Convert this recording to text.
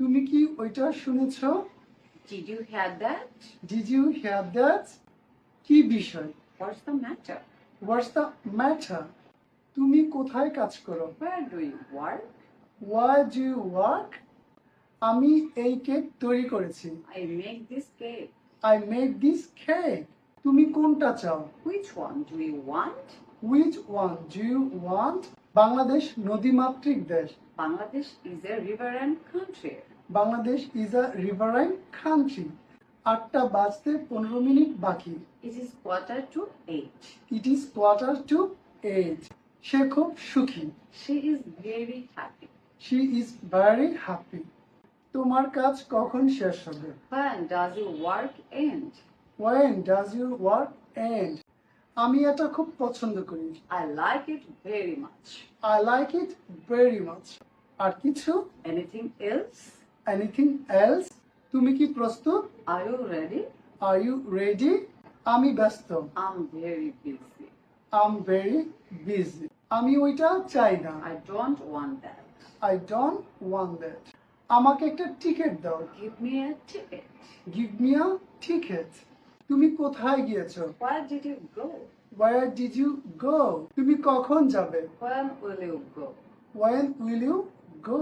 তুমি কি ওইটা শুনেছ Did you hear that? Did you hear that কি বিষয় What's the matter? What's the matter তুমি কোথায় কাজ করো Where do you work? Why do you work আমি এই কেক তৈরি করেছি I make this cake. I make this cake তুমি কোনটা চাও? Which one do you want which one do you want Bangladesh নদীমাতৃক দেশ। Bangladesh is a riverine country. Bangladesh is a riverine country আটটা বাজতে পনেরো মিনিট বাকি। It is quarter to eight. It is quarter to eight সে খুব সুখী। She is very happy. She is very happy তোমার কাজ কখন শেষ হবে? When does your work end? When does your work end আমি এটা খুব পছন্দ করি। I like it very much. I like it very much আর কিছু? Anything else? এনিথিং এলস তুমি কি প্রস্তুত? Are you ready? Are you ready আমি ব্যস্ত। I'm very busy. I'm very busy আমি ওইটা চাই না। I don't want that. I don't want that আমাকে একটা টিকিট দাও। Give me a ticket. Give me a ticket তুমি কোথায় গিয়েছো Where did you go? Where did you go তুমি কখন যাবে When will you go? When will you go